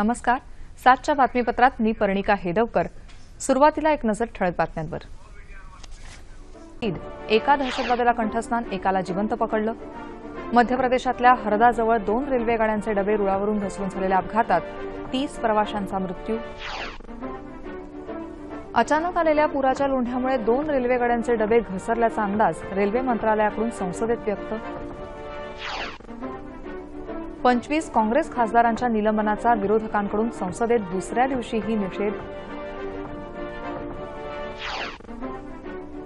नमस्कार. सातच्या बातमीपत्रात मी पर्णिका हेदवकर. सुरुवातीला एक नजर ठळक बातम्यांवर. ईद. एका दहशतवाद्याला कंठस्नान एकाला जिवंत पकडलं. मध्य प्रदेशातल्या हरदाजवळ दोन रेल्वे गाड्यांचे डबे रुळावरून घसरून झालेल्या अपघातात तीस प्रवाशांचा मृत्यू. अचानक आलेल्या पुराच्या लोंढ्यामुळे दोन रेल्वे गाड्यांचे डबे घसरल्याचा अंदाज रेल्वे मंत्रालयाकडून संसदेत व्यक्त. पंचवीस काँग्रेस खासदारांच्या निलंबनाचा विरोधकांकडून संसदेत दुसऱ्या दिवशीही निषेध.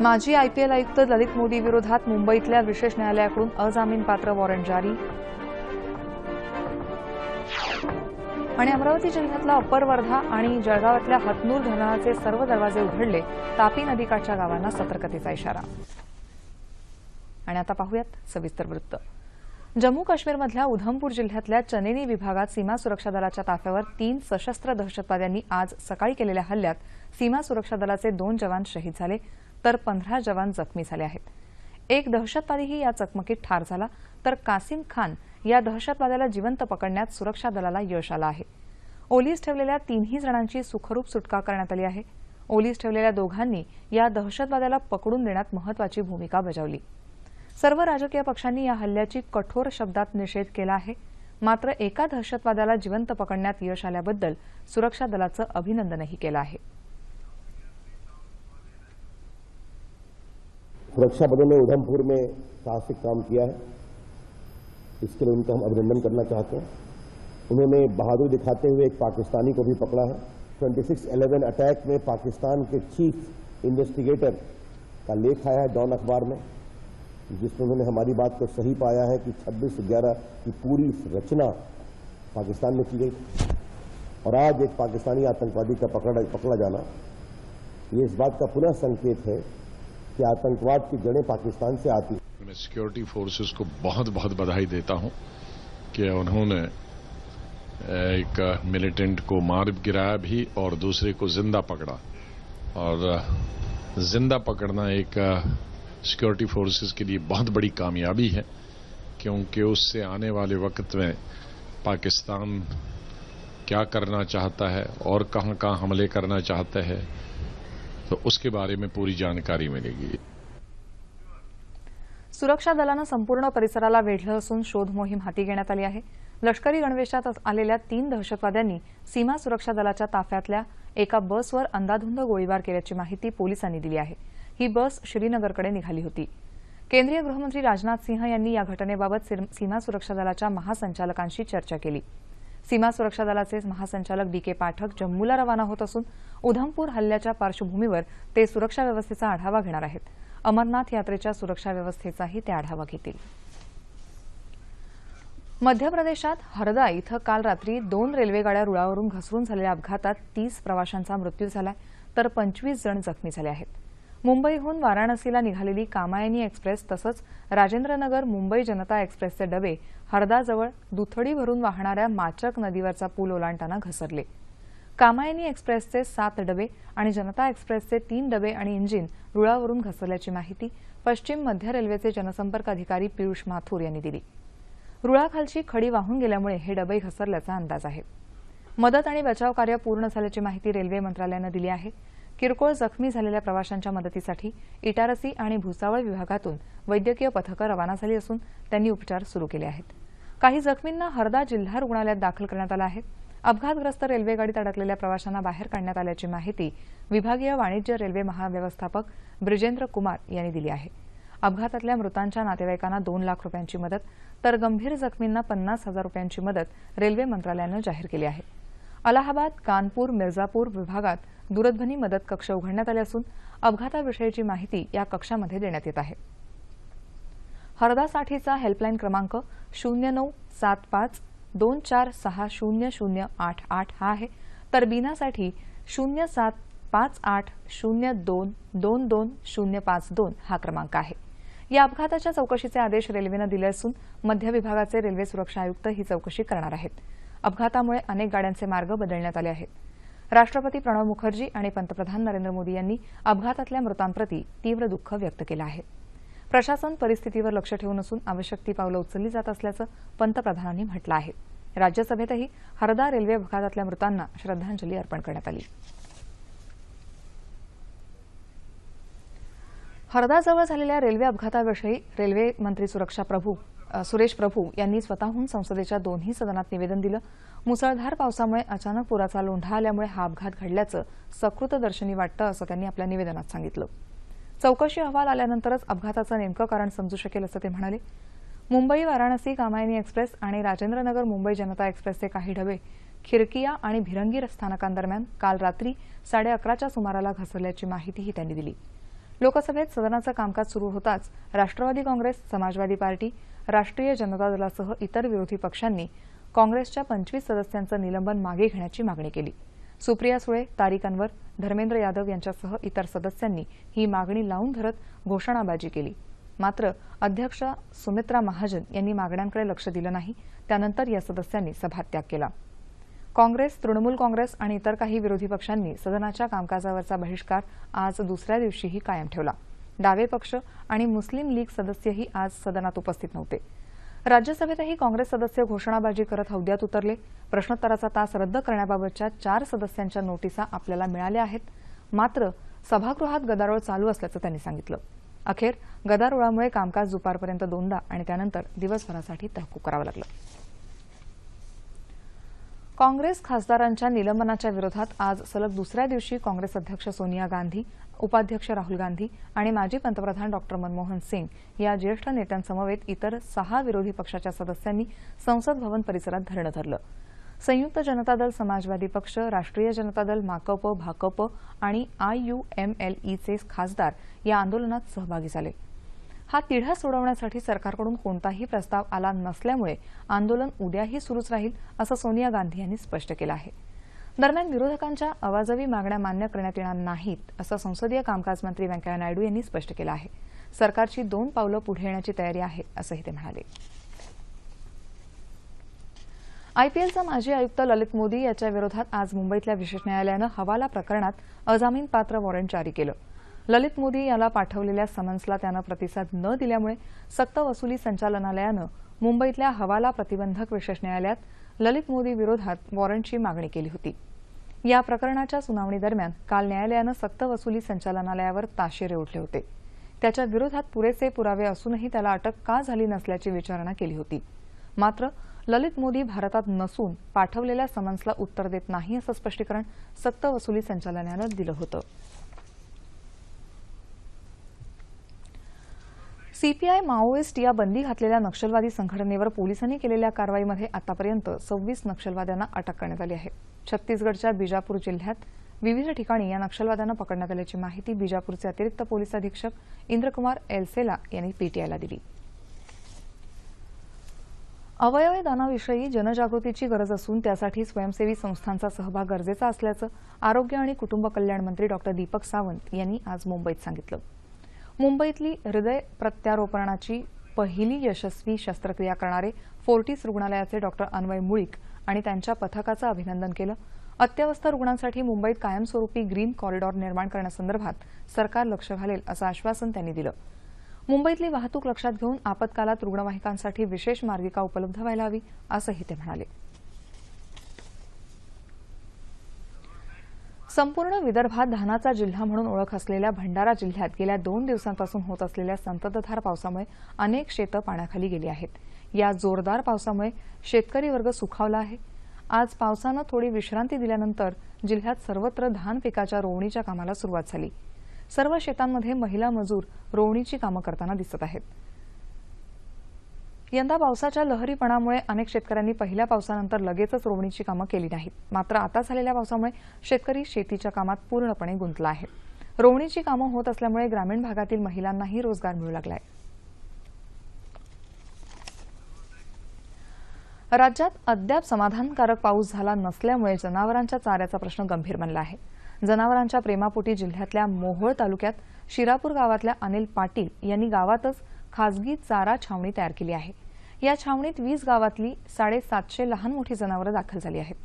माजी आयपीएल आयुक्त ललित मोदी विरोधात मुंबईतल्या विशेष न्यायालयाकडून अजामीनपात्र वॉरंट जारी. आणि अमरावती जिल्ह्यातला अप्पर वर्धा आणि जळगावातल्या हतनूर धरणाचे सर्व दरवाजे उघडले तापी नदीकाठच्या गावांना सतर्कतेचा इशारा. आणि आता पाहूयात सविस्तर वृत्त. जम्मू काश्मीरमधल्या उधमपूर जिल्ह्यातल्या चनेनी विभागात सीमा सुरक्षा दलाच्या ताफ्यावर तीन सशस्त्र दहशतवाद्यांनी आज सकाळी केलेल्या हल्ल्यात सीमा सुरक्षा दलाचे दोन जवान शहीद झाले तर पंधरा जवान जखमी झाले आहेत. एक दहशतवादीही या चकमकीत ठार झाला तर कासिम खान या दहशतवाद्याला जिवंत पकडण्यात सुरक्षा दलाला यश आलं आहे. ओलीस ठेवलेल्या तीनही जणांची सुखरूप सुटका करण्यात आली आहे. ओलीस ठेवलेल्या दोघांनी या दहशतवाद्याला पकडून देण्यात महत्वाची भूमिका बजावली. सर्व राजकीय पक्षांनी या हल्ल्याची कठोर शब्दात निषेध केला आहे. मात्र एका दहशतवाद्याला जिवंत पकडण्यात यश आल्याबद्दल सुरक्षा दलाचं अभिनंदनही केलं आहे. सुरक्षा बलों ने उधमपुर में साहसिक काम किया है. इसके लिए उनका हम अभिनंदन करना चाहते हैं। उन्होंने बहादुर दिखाते हुए एक पाकिस्तानी को भी पकड़ा है। 2611 अटैक में पाकिस्तान के चीफ इन्वेस्टिगेटर का लेख आया है डॉन अखबार में। जिसमें उन्होंने हमारी बात को सही पाया है कि 26 ग्यारह की पूरी रचना पाकिस्तान में की गई। और आज एक पाकिस्तानी आतंकवादी का पकड़ा पकड़ा जाना, ये इस बात का पुनः संकेत है कि आतंकवाद की जड़ें पाकिस्तान से आती मैं सिक्योरिटी फोर्सेस को बहुत बहुत बधाई देता हूँ कि उन्होंने एक मिलिटेंट को मार गिराया भी और दूसरे को ज़िंदा पकड़ा। और, ज़िंदा पकड़ना एक सिक्योरिटी फोर्सेस के लिए बहुत बड़ी कामयाबी है क्योंकि उससे आने वाले वक्त में पाकिस्तान क्या करना चाहता है और कहां कहां हमले करना चाहता है तो उसके बारे में पूरी जानकारी मिलेगी। सुरक्षा दलानं संपूर्ण परिसराला वेढलं असून शोध मोहीम हाती घेण्यात आली आहे. लष्करी गणवेशात आलेल्या तीन दहशतवाद्यांनी सीमा सुरक्षा दलाच्या ताफ्यातल्या एका बसवर अंदाधुंद गोळीबार केल्याची माहिती पोलिसांनी दिली आहे. ही बस श्रीनगरकडे निघाली होती. केंद्रीय गृहमंत्री राजनाथ सिंह यांनी या घटनेबाबत सीमा सुरक्षा दलाच्या महासंचालकांशी चर्चा केली. सीमा सुरक्षा दलाचे महासंचालक डी के पाठक जम्मूला रवाना होत असून उधमपूर हल्ल्याच्या पार्श्वभूमीवर ते सुरक्षा व्यवस्थेचा आढावा घेणार आहेत. अमरनाथ यात्रेच्या सुरक्षा व्यवस्थेचाही ते आढावा घेतील. मध्य प्रदेशात हरदा इथं काल रात्री दोन रेल्वेगाड्या रुळावरून घसरून झालेल्या अपघातात तीस प्रवाशांचा मृत्यू झालाय तर पंचवीस जण जखमी झाले आहेत. मुंबईहून वाराणसीला निघालेली कामायनी एक्सप्रेस तसंच राजेंद्रनगर मुंबई जनता एक्सप्रेसचे डबे हरदाजवळ दुथडी भरून वाहणाऱ्या माचक नदीवरचा पूल ओलांडताना घसरले. कामायनी एक्सप्रेसचे सात डबे आणि जनता एक्सप्रेसचे तीन डबे आणि इंजिन रुळावरून घसरल्याची माहिती पश्चिम मध्य रेल्वेचे जनसंपर्क अधिकारी पियुष माथूर यांनी दिली. रुळाखालची खडी वाहून गेल्यामुळे हे डबे घसरल्याचा अंदाज आहे. मदत आणि बचाव कार्य पूर्ण झाल्याची माहिती रेल्वे मंत्रालयानं दिली आहे. किरकोळ जखमी झालेल्या प्रवाशांच्या मदतीसाठी इटारसी आणि भुसावळ विभागातून वैद्यकीय पथकं रवाना झाली असून त्यांनी उपचार सुरू केले आहेत. काही जखमींना हरदा जिल्हा रुग्णालयात दाखल करण्यात आलं आहे. अपघातग्रस्त रेल्वेगाडीत अडकलेल्या प्रवाशांना बाहेर काढण्यात आल्याची माहिती विभागीय वाणिज्य रेल्वे महाव्यवस्थापक ब्रिजेंद्र कुमार यांनी दिली आहे. अपघातातल्या मृतांच्या नातेवाईकांना दोन लाख रुपयांची मदत तर गंभीर जखमींना पन्नास हजार रुपयांची मदत रेल्वे मंत्रालयानं जाहीर केली आहे. अलाहाबाद कानपूर मिर्झापूर विभागात दूरध्वनी मदत कक्ष उघडण्यात आले असून अपघाताविषयीची माहिती या कक्षामध्ये देण्यात येत आहे. हरदासाठीचा हेल्पलाईन क्रमांक शून्य नऊ सात पाच दोन चार सहा शून्य शून्य आठ आठ हा आहे. तर बीनासाठी शून्य सात पाच आठ शून्य दोन दोन दोन शून्य पाच दोन हा क्रमांक आहे. या अपघाताच्या चौकशीचे आदेश रेल्वेनं दिले असून मध्य विभागाचे रेल्वे सुरक्षा आयुक्त ही चौकशी करणार आहेत. अपघातामुळे अनेक गाड्यांचे मार्ग बदलण्यात आले आहेत. राष्ट्रपती प्रणव मुखर्जी आणि पंतप्रधान नरेंद्र मोदी यांनी अपघातातल्या मृतांप्रती तीव्र दुःख व्यक्त केलं आहे. प्रशासन परिस्थितीवर लक्ष ठेवून असून आवश्यक ती पावलं उचलली जात असल्याचं पंतप्रधानांनी म्हटलं आहे. राज्यसभेतही हरदा रेल्वे अपघातातल्या मृतांना श्रद्धांजली अर्पण करण्यात आली. हरदाजवळ झालेल्या रेल्वे अपघाताविषयी रेल्वे मंत्री सुरक्षा प्रभू सुरेश प्रभू यांनी स्वतःहून संसदेच्या दोन्ही सदनात निवेदन दिलं. मुसळधार पावसामुळे अचानक पुराचा लोंढा आल्यामुळे हा अपघात घडल्याचं सकृतदर्शनी वाटतं असं त्यांनी आपल्या निवेदनात सांगितलं. चौकशी अहवाल आल्यानंतरच अपघाताचं नेमकं कारण समजू शकेल असं ते म्हणाले. मुंबई वाराणसी कामायनी एक्सप्रेस आणि राजेंद्रनगर मुंबई जनता एक्सप्रेसचे काही डबे खिरकिया आणि भिरंगी स्थानकांदरम्यान काल रात्री साडे अकराच्या सुमाराला घसरल्याची माहितीही त्यांनी दिली. लोकसभेत सदनाचं कामकाज सुरू होताच राष्ट्रवादी काँग्रेस समाजवादी पार्टी राष्ट्रीय जनता दलासह इतर विरोधी पक्षांनी काँग्रेसच्या पंचवीस सदस्यांचं निलंबन मागे घेण्याची मागणी केली. सुप्रिया सुळे तारिक अनवर धर्मेंद्र यादव यांच्यासह इतर सदस्यांनी ही मागणी लावून धरत घोषणाबाजी केली. मात्र अध्यक्ष सुमित्रा महाजन यांनी मागण्यांकडे लक्ष दिलं नाही त्यानंतर या सदस्यांनी सभात्याग केला. काँग्रेस तृणमूल काँग्रेस आणि इतर काही विरोधी पक्षांनी सदनाच्या कामकाजावरचा बहिष्कार आज दुसऱ्या दिवशीही कायम ठेवला. डावे पक्ष आणि मुस्लिम लीग सदस्यही आज सदनात उपस्थित नव्हते. राज्यसभेतही काँग्रेस सदस्य घोषणाबाजी करत हौद्यात उतरले. प्रश्नोत्तराचा तास रद्द करण्याबाबतच्या चार सदस्यांच्या नोटिसा आपल्याला मिळाल्या आहेत. मात्र सभागृहात गदारोळ चालू असल्याचं त्यांनी सांगितलं. अखेर गदारोळामुळे कामकाज दुपारपर्यंत दोनदा आणि त्यानंतर दिवसभरासाठी तहकूब करावं लागलं. काँग्रेस खासदारांच्या निलंबनाच्या विरोधात आज सलग दुसऱ्या दिवशी काँग्रेस अध्यक्ष सोनिया गांधी उपाध्यक्ष राहुल गांधी आणि माजी पंतप्रधान डॉक्टर मनमोहन सिंग या ज्येष्ठ नेत्यांसमवेत इतर सहा विरोधी पक्षाच्या सदस्यांनी संसद भवन परिसरात धरणं धरलं. संयुक्त जनता दल समाजवादी पक्ष राष्ट्रीय जनता दल माकप भाकप आणि आययुएमएलईचे खासदार या आंदोलनात सहभागी झाले. हा तिढा सोडवण्यासाठी सरकारकडून कोणताही प्रस्ताव आला नसल्यामुळे आंदोलन उद्याही सुरूच राहील असं सोनिया गांधी यांनी स्पष्ट केलं आहे. दरम्यान विरोधकांच्या अवाजवी मागण्या मान्य करण्यात येणार नाहीत असं संसदीय कामकाज मंत्री व्यंकय्या नायडू यांनी स्पष्ट केलं आहे. सरकारची दोन पावलं पुढे येण्याची तयारी आहे असंही ते म्हणाले. आयपीएलचा माजी आयुक्त ललित मोदी याच्या विरोधात आज मुंबईतल्या विशेष न्यायालयानं हवाला प्रकरणात अजामीनपात्र वॉरंट जारी केलं. ललित मोदी याला पाठवलेल्या समन्सला त्यानं प्रतिसाद न दिल्यामुळे सक्तवसुली संचालनालयानं मुंबईतल्या हवाला प्रतिबंधक विशेष न्यायालयात ललित मोदी विरोधात वॉरंटची मागणी केली होती. या प्रकरणाच्या सुनावणीदरम्यान काल न्यायालयानं सक्तवसुली संचालनालयावर ताशेरे उठले होते. त्याच्या विरोधात पुरेसे पुरावे असूनही त्याला अटक का झाली नसल्याची विचारणा केली होती. मात्र ललित मोदी भारतात नसून पाठवलेल्या समन्सला उत्तर देत नाही असं स्पष्टीकरण सक्तवसुली संचालनालयानं दिलं होतं. सीपीआय माओइस्ट या बंदी घातलेल्या नक्षलवादी संघटनेवर पोलिसांनी केलेल्या कारवाईमध्ये आतापर्यंत सव्वीस नक्षलवाद्यांना अटक करण्यात आली आहे. छत्तीसगडच्या बिजापूर जिल्ह्यात विविध ठिकाणी या नक्षलवाद्यांना पकडण्यात आल्याची माहिती बिजापूरचे अतिरिक्त पोलीस अधीक्षक इंद्रकुमार एलसेला यांनी पीटीआयला दिली. अवयव दानाविषयी जनजागृतीची गरज असून त्यासाठी स्वयंसेवी संस्थांचा सहभाग गरजेचा असल्याचं आरोग्य आणि कुटुंब कल्याण मंत्री डॉक्टर दीपक सावंत यांनी आज मुंबईत सांगितलं. मुंबईतली हृदय प्रत्यारोपणाची पहिली यशस्वी शस्त्रक्रिया करणारे फोर्टिस रुग्णालयाचे डॉक्टर अन्वय मुळीक आणि त्यांच्या पथकाचं अभिनंदन केलं. अत्यवस्थ रुग्णांसाठी मुंबईत कायमस्वरूपी ग्रीन कॉरिडॉर निर्माण करण्यासंदर्भात सरकार लक्ष घालेल असं आश्वासन त्यांनी दिलं. मुंबईतली वाहतूक लक्षात घेऊन आपत्कालात रुग्णवाहिकांसाठी विशेष मार्गिका उपलब्ध व्हायला हवी असंही ते म्हणाले. संपूर्ण विदर्भात धानाचा जिल्हा म्हणून ओळख असलेल्या भंडारा जिल्ह्यात गेल्या दोन दिवसांपासून होत असलेल्या संततधार पावसामुळे अनेक शेतं पाण्याखाली गेली आहेत. या जोरदार पावसामुळे शेतकरी वर्ग सुखावला आहे. आज पावसानं थोडी विश्रांती दिल्यानंतर जिल्ह्यात सर्वत्र धान पिकाच्या रोवणीच्या कामाला सुरुवात झाली. सर्व शेतांमध्ये महिला मजूर रोवणीची कामं करताना दिसत आहेत. यंदा पावसाच्या लहरीपणामुळे अनेक शेतकऱ्यांनी पहिल्या पावसानंतर लगेचच रोवणीची कामं केली नाहीत. मात्र आता झालेल्या पावसामुळे शेतकरी शेतीच्या कामात पूर्णपणे गुंतला आहे. रोवणीची कामं होत असल्यामुळे ग्रामीण भागातील महिलांनाही रोजगार मिळू लागलाय. राज्यात अद्याप समाधानकारक पाऊस झाला नसल्यामुळे जनावरांच्या चाऱ्याचा प्रश्न गंभीर बनला आहे. जनावरांच्या प्रेमापोटी जिल्ह्यातल्या मोहोळ तालुक्यात शिरापूर गावातल्या अनिल पाटील यांनी गावातच खासगी चारा छावणी तयार केली आहे. या छावणीत वीस गावातली साडेसातशे लहान मोठी जनावरं दाखल झाली आहेत.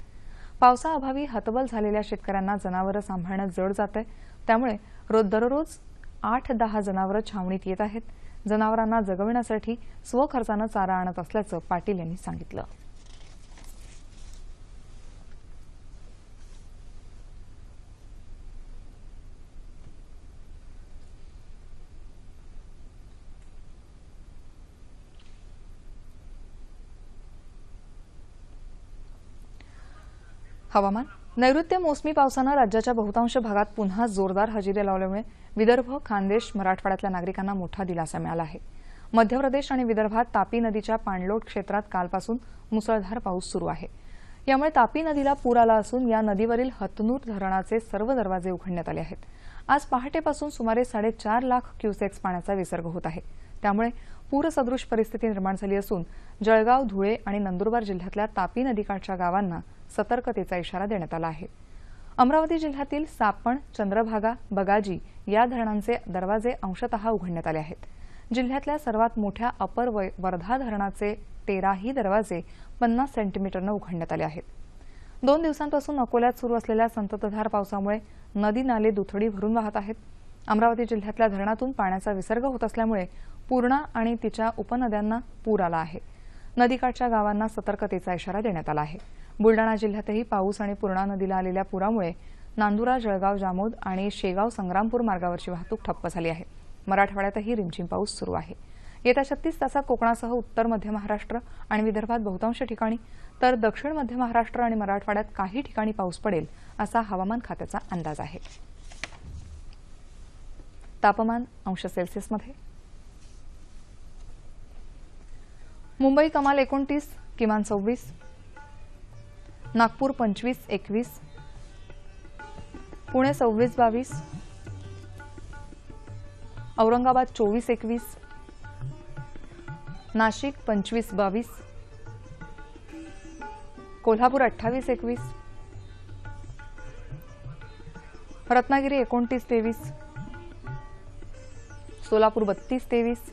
पावसाअभावी हतबल झालेल्या शेतकऱ्यांना जनावरं सांभाळणं जड जात आहे त्यामुळे रोज दररोज आठ दहा जनावरं छावणीत येत आहेत. जनावरांना जगविण्यासाठी स्वखर्चानं चारा आणत असल्याचं पाटील यांनी सांगितलं. हवामान. नैऋत्य मोसमी पावसानं राज्याच्या बहुतांश भागात पुन्हा जोरदार हजेरी लावल्यामुळे विदर्भ खानदेश मराठवाड्यातल्या नागरिकांना मोठा दिलासा मिळाला आहे. मध्य प्रदेश आणि विदर्भात तापी नदीच्या पाणलोट क्षेत्रात कालपासून मुसळधार पाऊस सुरू आहे. यामुळे तापी नदीला पूर आला असून या नदीवरील हतनूर धरणाचे सर्व दरवाजे उघडण्यात आले आहेत. आज पहाटेपासून सुमारे साडेचार लाख क्युसेक्स पाण्याचा विसर्ग होत आहे. त्यामुळे पूरसदृश परिस्थिती निर्माण झाली असून जळगाव धुळे आणि नंदुरबार जिल्ह्यातल्या तापी नदीकाठच्या गावांना सतर्कतेचा इशारा देण्यात आला आहे. अमरावती जिल्ह्यातील सापण चंद्रभागा बगाजी या धरणांचे दरवाजे अंशतः उघडण्यात आले आहेत. जिल्ह्यातल्या सर्वात मोठ्या अपर वय- वर्धा धरणाचे तेराही दरवाजे पन्नास सेंटीमीटरनं उघडण्यात आले आहेत. दोन दिवसांपासून अकोल्यात सुरू असलेल्या संततधार पावसामुळे नदी नाले दुथडी भरून वाहत आहेत. अमरावती जिल्ह्यातल्या धरणातून पाण्याचा विसर्ग होत असल्यामुळे पूर्णा आणि तिच्या उपनद्यांना पूर आला आहे. नदीकाठच्या गावांना सतर्कतेचा इशारा देण्यात आला आहे. बुलडाणा जिल्ह्यातही पाऊस आणि पूर्णा नदीला आलेल्या पुरामुळे नांदुरा जळगाव जामोद आणि शेगाव संग्रामपूर मार्गावरची वाहतूक ठप्प झाली आहे. मराठवाड्यातही रिमझिम पाऊस सुरू आहे. येत्या छत्तीस तासात कोकणासह उत्तर मध्य महाराष्ट्र आणि विदर्भात बहुतांश ठिकाणी तर दक्षिण मध्य महाराष्ट्र आणि मराठवाड्यात काही ठिकाणी पाऊस पडेल असा हवामान खात्याचा अंदाज आहे. तापमान अंश सेल्सिअसमध्ये मुंबई कमाल एकोणतीस किमान सव्वीस. नागपूर पंचवीस एकवीस. पुणे सव्वीस बावीस. औरंगाबाद चोवीस एकवीस. नाशिक पंचवीस बावीस. कोल्हापूर अठ्ठावीस एकवीस. रत्नागिरी एकोणतीस तेवीस. सोलापूर बत्तीस तेवीस.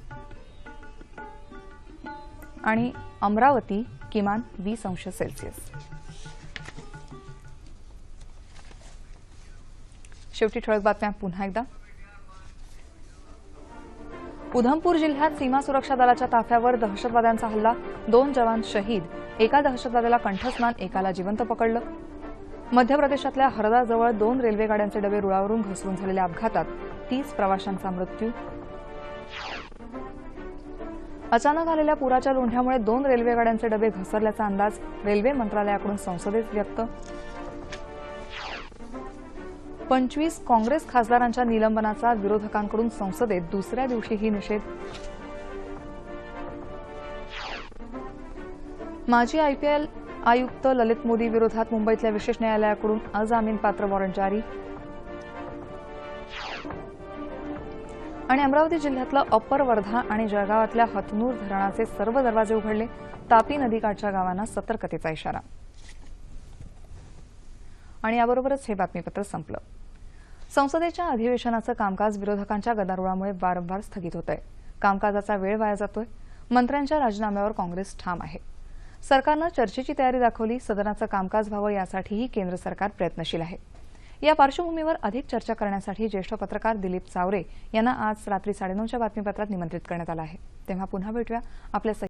आणि अमरावती किमान वीस अंश सेल्सिअस. शेवटी ठळक बातम्या पुन्हा एकदा. उधमपूर जिल्ह्यात सीमा सुरक्षा दलाच्या ताफ्यावर दहशतवाद्यांचा हल्ला. दोन जवान शहीद. एका दहशतवाद्याला कंठस्नान एकाला जिवंत पकडलं. मध्य प्रदेशातल्या हरदाजवळ दोन रेल्वेगाड्यांचे डबे रुळावरून घसरून झालेल्या अपघातात तीस प्रवाशांचा मृत्यू. अचानक आलेल्या पुराच्या लोंढ्यामुळे दोन रेल्वेगाड्यांचे डबे घसरल्याचा अंदाज रेल्वे मंत्रालयाकडून संसदेत व्यक्त. पंचवीस काँग्रेस खासदारांच्या निलंबनाचा विरोधकांकडून संसदेत दुसऱ्या दिवशीही निषेध. माजी आयपीएल आयुक्त ललित मोदी विरोधात मुंबईतल्या विशेष न्यायालयाकडून अजामीनपात्र वॉरंट जारी. आणि अमरावती जिल्ह्यातलं अप्पर वर्धा आणि जळगावातल्या हतनूर धरणाचे सर्व दरवाजे उघडले. तापी नदीकाठच्या गावांना सतर्कतेचा इशारा. आणि याबरोबरच हे बातमीपत्र संपलं. संसदेच्या अधिवेशनाचं कामकाज विरोधकांच्या गदारोळामुळे वारंवार स्थगित होत आहे कामकाजाचा वेळ वाया जातोय. मंत्र्यांच्या राजीनाम्यावर काँग्रेस ठाम आहे. सरकारनं चर्चेची तयारी दाखवली. सदनाचं कामकाज व्हावं यासाठीही केंद्र सरकार प्रयत्नशील आहे. या पार्श्वभूमीवर अधिक चर्चा करण्यासाठी ज्येष्ठ पत्रकार दिलीप चावरे यांना आज रात्री साडेनऊच्या बातमीपत्रात निमंत्रित करण्यात आलं आहे. तेव्हा पुन्हा भेटूया आपल्या